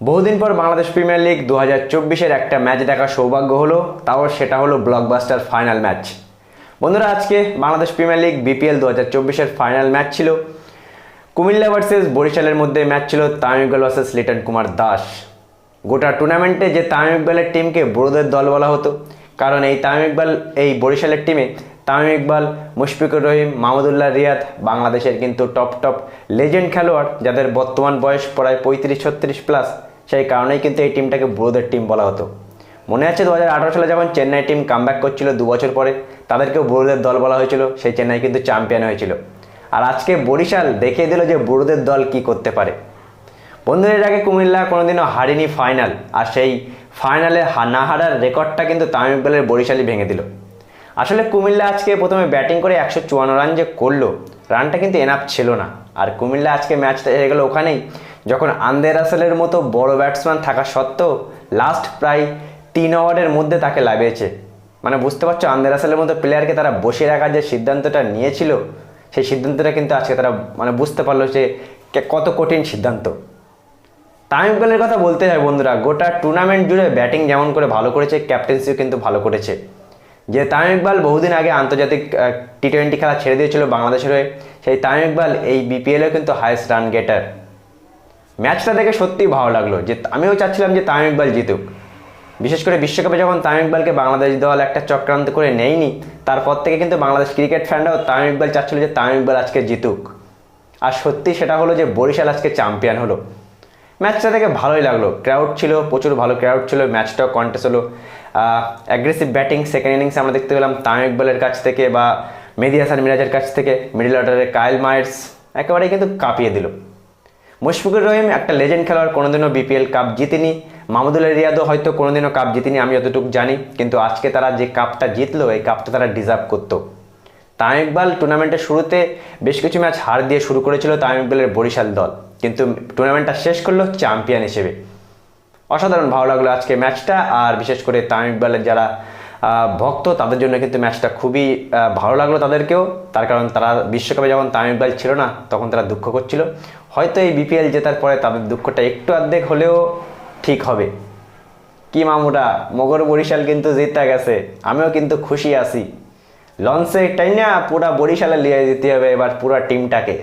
বহুদিন পর Bangladesh premier league দু হাজার চব্বিশের একটা ম্যাচ দেখার সৌভাগ্য হলো, তাও সেটা হলো ব্লকবাস্টার ফাইনাল ম্যাচ। বন্ধুরা, আজকে বাংলাদেশ প্রিমিয়ার লিগ বিপিএল দু হাজার চব্বিশের ফাইনাল ম্যাচ ছিল। কুমিল্লা ভার্সেস বরিশালের মধ্যে ম্যাচ ছিল তামিম ইকবাল ভার্সেস লিটন কুমার দাস। গোটা টুর্নামেন্টে যে তামিম ইকবালের টিমকে বড়োদের দল বলা হতো, কারণ এই তামিম ইকবাল, এই বরিশালের টিমে তামিম ইকবাল, মুশফিকুর রহিম, মাহমুদুল্লাহ রিয়াদ বাংলাদেশের কিন্তু টপ টপ লেজেন্ড খেলোয়াড় যাদের বর্তমান বয়স প্রায় পঁয়ত্রিশ, ছত্রিশ প্লাস সেই কারণেই কিন্তু এই টিমটাকে বড়োদের টিম বলা হতো। মনে আছে দু হাজার আঠারো সালে যখন চেন্নাই টিম কামব্যাক করছিল দু বছর পরে, তাদেরকেও বড়োদের দল বলা হয়েছিল, সেই চেন্নাই কিন্তু চ্যাম্পিয়ন হয়েছিল। আর আজকে বরিশাল দেখিয়ে দিল যে বুড়োদের দল কি করতে পারে। বন্ধুদের আগে কুমিল্লা কোনোদিনও হারেনি ফাইনাল আর সেই ফাইনালে না হারার রেকর্ডটা কিন্তু তামিম ইকবালের বরিশালই ভেঙে দিল। আসলে কুমিল্লা আজকে প্রথমে ব্যাটিং করে একশো চুয়ান্ন রান যে করল, রানটা কিন্তু এনাফ ছিল না। আর কুমিল্লা আজকে ম্যাচটা হেরে গেলো ওখানেই। যখন আন্দের রাসেলের মতো বড় ব্যাটসম্যান থাকা সত্ত্বেও লাস্ট প্রায় তিন ওভারের মধ্যে তাকে লাগিয়েছে মানে বুঝতে পারছ, আন্দের রাসেলের মতো প্লেয়ারকে তারা বসিয়ে রাখার যে সিদ্ধান্তটা নিয়েছিল, সেই সিদ্ধান্তটা কিন্তু আজকে তারা মানে বুঝতে পারল যে কত কঠিন সিদ্ধান্ত। তামিম ইকবালের কথা বলতে হয় বন্ধুরা, গোটা টুর্নামেন্ট জুড়ে ব্যাটিং যেমন করে ভালো করেছে ক্যাপ্টেন্সিও কিন্তু ভালো করেছে। যে তামিম ইকবাল বহুদিন আগে আন্তর্জাতিক টি টোয়েন্টি খেলা ছেড়ে দিয়েছিল বাংলাদেশের হয়ে, সেই তামিম ইকবাল এই বিপিএলেও কিন্তু হায়েস্ট রান গেটার ম্যাচটা দেখে সত্যিই ভালো লাগল যে, আমিও চাচ্ছিলাম যে তামিম ইকবাল জিতুক। বিশেষ করে বিশ্বকাপে যখন তামিম ইকবালকে বাংলাদেশ দল একটা চক্রান্ত করে নেয়নি, তারপর থেকে কিন্তু বাংলাদেশ ক্রিকেট ফ্যানরাও তামিম ইকবাল চাচ্ছিল যে তামিম ইকবাল আজকে জিতুক। আর সত্যি সেটা হলো যে বরিশাল আজকে চ্যাম্পিয়ন হলো। ম্যাচটা দেখে ভালোই লাগল। ক্রাউড ছিল, প্রচুর ভালো ক্রাউড ছিল ম্যাচটাও কন্টেস্ট হলো। অ্যাগ্রেসিভ ব্যাটিং সেকেন্ড ইনিংস আমরা দেখতে পেলাম তামিম ইকবালের কাছ থেকে বা মেদি হাসান মিরাজের কাছ থেকে মিডিল অর্ডারের কায়েল মাইটস একেবারেই কিন্তু কাঁপিয়ে দিল। মুশফিকুর রহিম একটা লেজেন্ড খেলোয়াড়, কোনোদিনও বিপিএল কাপ জিতেনি। মাহমুদুল্লাহ রিয়াদও হয়তো কোনোদিনও কাপ জিতেনি, আমি যতটুকু জানি। কিন্তু আজকে তারা যে কাপটা জিতলো, এই কাপটা তারা ডিজার্ভ করতো। তামিম ইকবাল টুর্নামেন্টের শুরুতে বেশ কিছু ম্যাচ হার দিয়ে শুরু করেছিল তামিম ইকবালের বরিশাল দল। কিন্তু টুর্নামেন্টটা শেষ করল চ্যাম্পিয়ন হিসেবে। অসাধারণ ভালো লাগল আজকে ম্যাচটা, আর বিশেষ করে তামিম ইকবালের যারা ভক্ত, তাদের জন্য কিন্তু ম্যাচটা খুবই ভালো লাগল তাদেরকেও। তার কারণ তারা বিশ্বকাপে যখন তামিম ইকবাল ছিল না, তখন তারা দুঃখ করছিল। হয়তো এই বিপিএল জেতার পরে তাদের দুঃখটা একটু অর্ধেক হলেও ঠিক হবে। কি মামুরা মগর বরিশাল কিন্তু জিতে গেছে। আমিও কিন্তু খুশি আছি। লঞ্চে টাই না পুরা বরিশালে লিয়ে দিতে হবে এবার পুরা টিমটাকে।